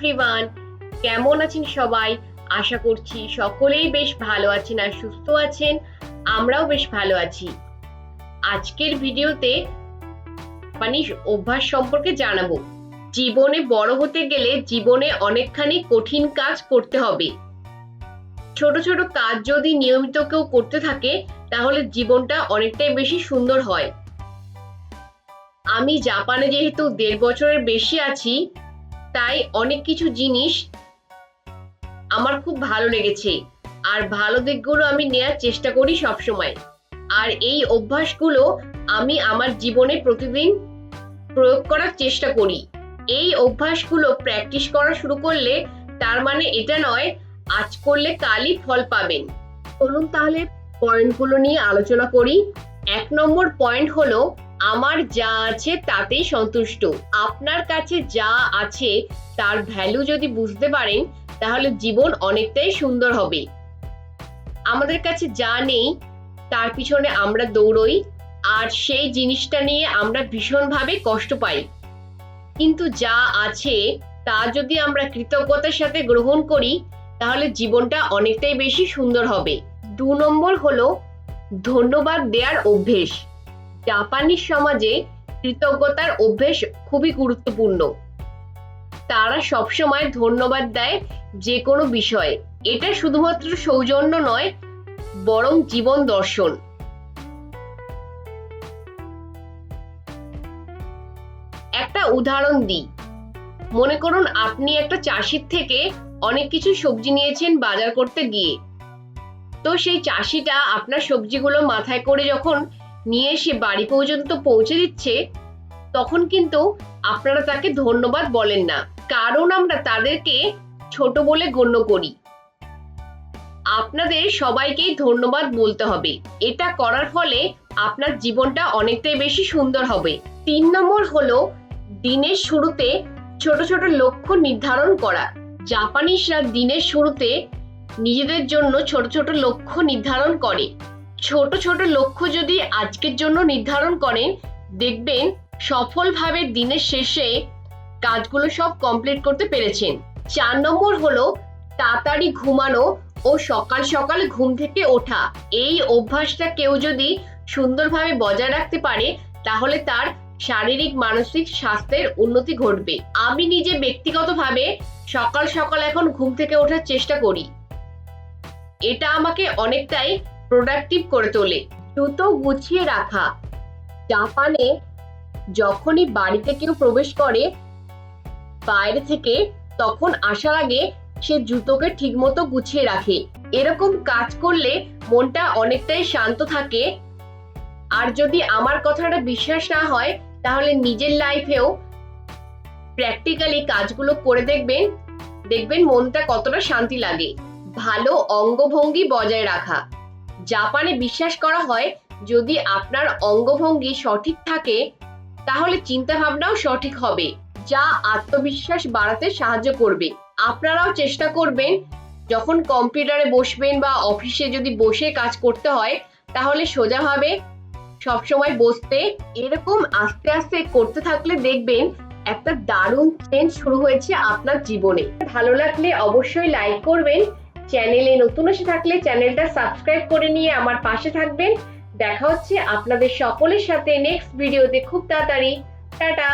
Everyone কেমন আছেন সবাই? আশা করছি সকলেই বেশ ভালো আছেন আর সুস্থ আছেন। আমরাও বেশ ভালো আছি। আজকের ভিডিওতে মানে অভ্যাস সম্পর্কে জানাব। জীবনে বড় হতে গেলে জীবনে অনেকখানি কঠিন কাজ করতে হবে। ছোট ছোট কাজ যদি নিয়মিত কেউ করতে থাকে, তাহলে জীবনটা অনেকটাই বেশি সুন্দর হয়। আমি জাপানে যেহেতু দেড় বছরের বেশি আছি তাই অনেক কিছু জিনিস আমার খুব ভালো লেগেছে। আর ভালো দিকগুলো আমি নেয়ার চেষ্টা করি সবসময়। আর এই অভ্যাসগুলো আমি আমার জীবনে প্রতিদিন প্রয়োগ করার চেষ্টা করি। এই অভ্যাসগুলো প্র্যাকটিস করা শুরু করলে তার মানে এটা নয়, আজ করলে কালই ফল পাবেন। চলুন তাহলে পয়েন্টগুলো নিয়ে আলোচনা করি। এক নম্বর পয়েন্ট হলো আমার যা আছে তাতেই সন্তুষ্ট। আপনার কাছে যা আছে তার ভ্যালু যদি বুঝতে পারেন, তাহলে জীবন অনেকটাই সুন্দর হবে। আমাদের কাছে যা নেই, তার পিছনে আমরা দৌড়ই, আর সেই জিনিসটা নিয়ে আমরা ভীষণভাবে কষ্ট পাই। কিন্তু যা আছে, তা যদি আমরা কৃতজ্ঞতার সাথে গ্রহণ করি, তাহলে জীবনটা অনেকটাই বেশি সুন্দর হবে। দু নম্বর হলো, ধন্যবাদ দেওয়ার অভ্যেস। জাপানিজ সমাজে কৃতজ্ঞতার অভ্যেস খুবই গুরুত্বপূর্ণ। তারা সবসময় ধন্যবাদ দেয় যে কোনো বিষয়ে। এটা শুধুমাত্র সৌজন্য নয়, বরং জীবন দর্শন। একটা উদাহরণ দিই। মনে করুন আপনি একটা চাষির থেকে অনেক কিছু সবজি নিয়েছেন বাজার করতে গিয়ে। তো সেই চাষিটা আপনার সবজিগুলো মাথায় করে যখন নিয়ে এসে বাড়ি পর্যন্ত পৌঁছে দিচ্ছে, তখন কিন্তু আপনারা তাকে ধন্যবাদ বলেন না। কারণ আমরা তাদেরকে ছোট বলে গণ্য করি। আপনাদের সবাইকেই ধন্যবাদ বলতে হবে। এটা করার ফলে আপনার জীবনটা অনেকটাই বেশি সুন্দর হবে। তিন নম্বর হলো দিনের শুরুতে ছোট ছোট লক্ষ্য নির্ধারণ করা। জাপানিসরা দিনের শুরুতে নিজেদের জন্য ছোট ছোট লক্ষ্য নির্ধারণ করে। ছোট ছোট লক্ষ্য যদি আজকের জন্য নির্ধারণ করেন, দেখবেন সফলভাবে দিনের শেষে কাজগুলো সব কমপ্লিট করতে পেরেছেন। চার নম্বর হলো তাড়াতাড়ি ঘুমানো ও সকাল সকাল ঘুম থেকে ওঠা। এই অভ্যাসটা কেউ যদি সুন্দরভাবে বজায় রাখতে পারে, তাহলে তার শারীরিক, মানসিক স্বাস্থ্যের উন্নতি ঘটবে। আমি নিজে ব্যক্তিগতভাবে সকাল সকাল এখন ঘুম থেকে ওঠার চেষ্টা করি। এটা আমাকে অনেকটাই প্রোডাক্টিভ করে তোলে। জুতো গুছিয়ে রাখা। জাপানে যখনই বাড়িতে কেউ প্রবেশ করে, বাইরে থেকে তখন আসার আগে সে জুতোকে ঠিকমতো গুছিয়ে রাখে। এরকম কাজ করলে মনটা অনেকটাই শান্ত থাকে। আর যদি আমার কথাটা বিশ্বাস না হয়, তাহলে নিজের লাইফেও প্র্যাকটিক্যালি কাজগুলো করে দেখবেন। দেখবেন মনটা কতটা শান্তি লাগে। ভালো অঙ্গভঙ্গি বজায় রাখা। জাপানে বিশ্বাস করা হয়, যদি আপনার অঙ্গভঙ্গি সঠিক থাকে, তাহলে চিন্তা ভাবনাও সঠিক হবে, যা আত্মবিশ্বাস বাড়াতে সাহায্য করবে। আপনারাও চেষ্টা করবেন, যখন কম্পিউটারে বসবেন বা অফিসে যদি বসে কাজ করতে হয়, তাহলে সোজাভাবে সবসময় বসতে, এরকম আস্তে আস্তে করতে থাকলে দেখবেন একটা দারুণ চেঞ্জ শুরু হয়েছে আপনার জীবনে। ভালো লাগলে অবশ্যই লাইক করবেন চ্যানেলে নতুন এসে থাকলে চ্যানেলটা সাবস্ক্রাইব করে নিয়ে আমার পাশে থাকবেন। দেখা হচ্ছে আপনাদের সকলের সাথে নেক্সট ভিডিওতে খুব তাড়াতাড়ি। টাটা!